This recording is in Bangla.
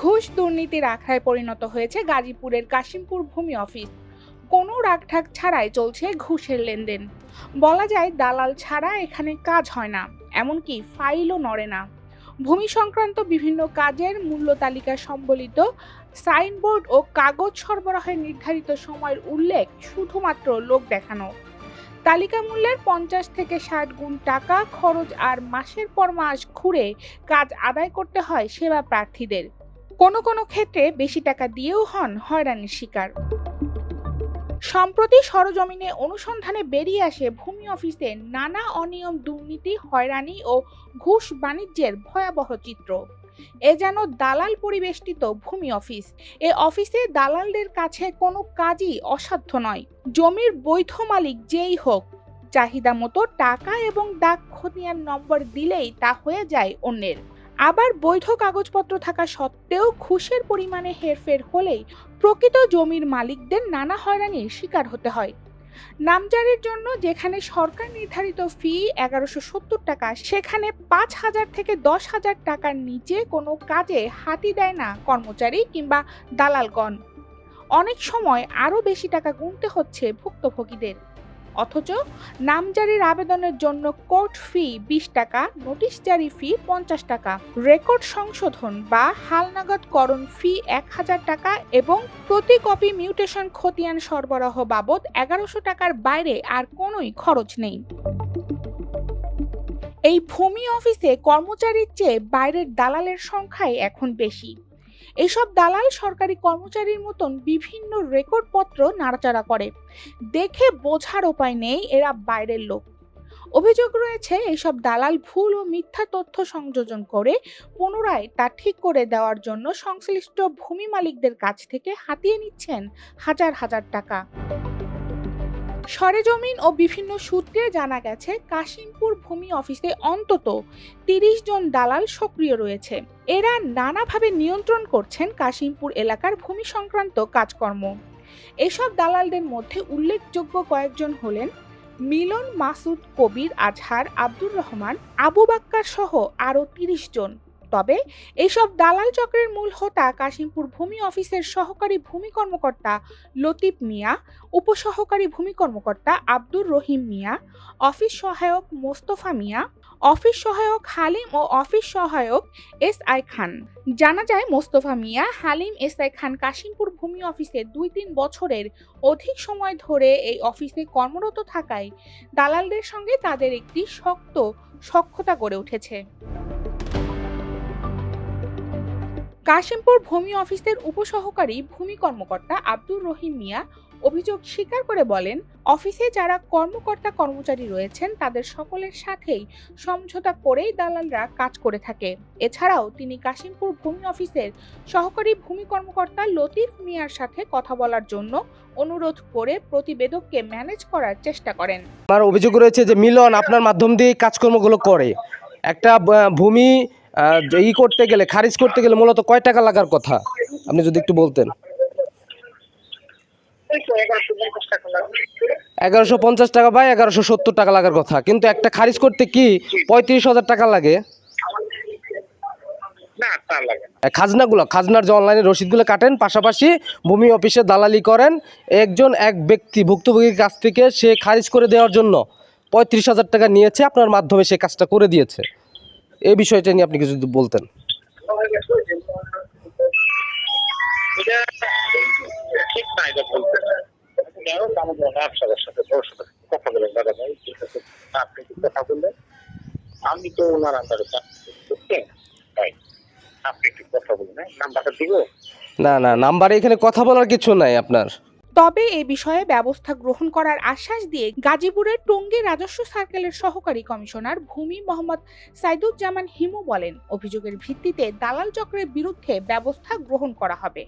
ঘুষ দুর্নীতির আখড়ায় পরিণত হয়েছে গাজীপুরের কাশিমপুর ভূমি অফিস। কোনো রাগঢাক ছাড়াই চলছে ঘুষের লেনদেন। বলা যায়, দালাল ছাড়া এখানে কাজ হয় না, এমনকি ফাইলও নড়ে না। ভূমি সংক্রান্ত বিভিন্ন কাজের মূল্য তালিকা সম্বলিত সাইনবোর্ড ও কাগজ সরবরাহের নির্ধারিত সময়ের উল্লেখ শুধুমাত্র লোক দেখানো। তালিকা মূল্যের পঞ্চাশ থেকে ষাট গুণ টাকা খরচ আর মাসের পর মাস ঘুরে কাজ আদায় করতে হয় সেবা প্রার্থীদের। কোনো কোনো ক্ষেত্রে বেশি টাকা দিয়েও হন হয়রানির শিকার। সম্প্রতি সরজমিনে অনুসন্ধানে বেরিয়ে আসে ভূমি অফিসে নানা অনিয়ম দুর্নীতি, হয়রানি ও ঘুষ বাণিজ্যের ভয়াবহ চিত্র। এ যেন দালাল পরিবেষ্টিত ভূমি অফিস। এ অফিসে দালালদের কাছে কোনো কাজই অসাধ্য নয়। জমির বৈধ মালিক যেই হোক, চাহিদা মতো টাকা এবং দাগ খতিয়ান নম্বর দিলেই তা হয়ে যায় অন্যের। আবার বৈধ কাগজপত্র থাকা সত্ত্বেও ঘুষের পরিমাণে হেরফের হলেই প্রকৃত জমির মালিকদের নানা হয়রানির শিকার হতে হয়। নামজারির জন্য যেখানে সরকার নির্ধারিত ফি এগারোশো সত্তর টাকা, সেখানে পাঁচ হাজার থেকে দশ হাজার টাকার নিচে কোনো কাজে হাতি দেয় না কর্মচারী কিংবা দালালগণ। অনেক সময় আরও বেশি টাকা গুনতে হচ্ছে ভুক্তভোগীদের। অথচ নামজারির আবেদনের জন্য কোর্ট ফি বিশ টাকা, নোটিশ জারি ফি পঞ্চাশ টাকা। রেকর্ড সংশোধন বা হালনাগাদকরণ ফি এক হাজার টাকা এবং প্রতি কপি মিউটেশন খতিয়ান সরবরাহ বাবদ এগারোশো টাকার বাইরে আর কোনোই খরচ নেই। এই ভূমি অফিসে কর্মচারীর চেয়ে বাইরের দালালের সংখ্যাই এখন বেশি। এইসব দালাল সরকারি কর্মচারীর মতন বিভিন্ন রেকর্ডপত্র নাড়াচাড়া করে। দেখে বোঝার উপায় নেই এরা বাইরের লোক। অভিযোগ রয়েছে এইসব দালাল ভুল ও মিথ্যা তথ্য সংযোজন করে পুনরায় তা ঠিক করে দেওয়ার জন্য সংশ্লিষ্ট ভূমি মালিকদের কাছ থেকে হাতিয়ে নিচ্ছেন হাজার হাজার টাকা। সরেজমিন ও বিভিন্ন সূত্রে জানা গেছে, কাশিমপুর ভূমি অফিসে অন্তত তিরিশ জন দালাল সক্রিয় রয়েছে। এরা নানাভাবে নিয়ন্ত্রণ করছেন কাশিমপুর এলাকার ভূমি সংক্রান্ত কাজকর্ম। এসব দালালদের মধ্যে উল্লেখযোগ্য কয়েকজন হলেন মিলন মাসুদ কবির, আজহার আব্দুর রহমান, আবু বাক্কার সহ আরও তিরিশ জন। তবে এইসব দালাল চক্রের মূল হোতা কাশিমপুর ভূমি অফিসের সহকারী ভূমি কর্মকর্তা লতিফ মিয়া, উপসহকারী ভূমি কর্মকর্তা আব্দুর রহিম মিয়া, অফিস সহায়ক মোস্তফা মিয়া, অফিস সহায়ক হালিম ও অফিস সহায়ক এস আই খান। জানা যায়, মোস্তফা মিয়া, হালিম, এস আই খান কাশিমপুর ভূমি অফিসে দুই তিন বছরের অধিক সময় ধরে এই অফিসে কর্মরত থাকায় দালালদের সঙ্গে তাদের একটি শক্ত সক্ষতা গড়ে উঠেছে। কাশিমপুর ভূমি অফিসের উপসহকারী ভূমি কর্মকর্তা আব্দুর রহিম মিয়া অভিযোগ স্বীকার করে বলেন, অফিসে যারা কর্মকর্তা কর্মচারী রয়েছেন, তাদের সকলের সাথেই সমঝোতা করেই দালালরা কাজ করে থাকে। এছাড়াও তিনি কাশিমপুর ভূমি অফিসের সহকারী ভূমি কর্মকর্তা লতিফ মিয়ার সাথে কথা বলার জন্য অনুরোধ করে প্রতিবেদককে ম্যানেজ করার চেষ্টা করেন। আমার অভিযোগ রয়েছে যে মিলন আপনার মাধ্যম দিয়ে কাজকর্মগুলো করে। একটা ভূমি ই করতে গেলে, খারিজ করতে গেলে মূলত কয় টাকা লাগার কথা? আপনি যদি একটু বলতেন। এগারোশো পঞ্চাশ টাকা বা এগারোশো সত্তর টাকা লাগার কথা। কিন্তু একটা খারিজ করতে কি পঁয়ত্রিশ হাজার টাকা লাগে? খাজনাগুলো, খাজনার যে অনলাইনে রসিদগুলো কাটেন, পাশাপাশি ভূমি অফিসে দালালি করেন, একজন এক ব্যক্তি ভুক্তভোগীর কাছ থেকে সে খারিজ করে দেওয়ার জন্য পঁয়ত্রিশ হাজার টাকা নিয়েছে, আপনার মাধ্যমে সে কাজটা করে দিয়েছে। এই বিষয়টা নিয়ে আপনি কিছু যদি বলতেন। আমি তো ওনার আন্ডারে আপনি একটু কথা বলুন নাম্বারটা দিব না না নাম্বারে এখানে কথা বলার কিছু নাই আপনার। তবে এ বিষয়ে ব্যবস্থা গ্রহণ করার আশ্বাস দিয়ে গাজীপুরের টঙ্গী রাজস্ব সার্কেলের সহকারী কমিশনার ভূমি মোহাম্মদ সাইদুজ্জামান হিমু বলেন, অভিযোগের ভিত্তিতে দালাল চক্রের বিরুদ্ধে ব্যবস্থা গ্রহণ করা হবে।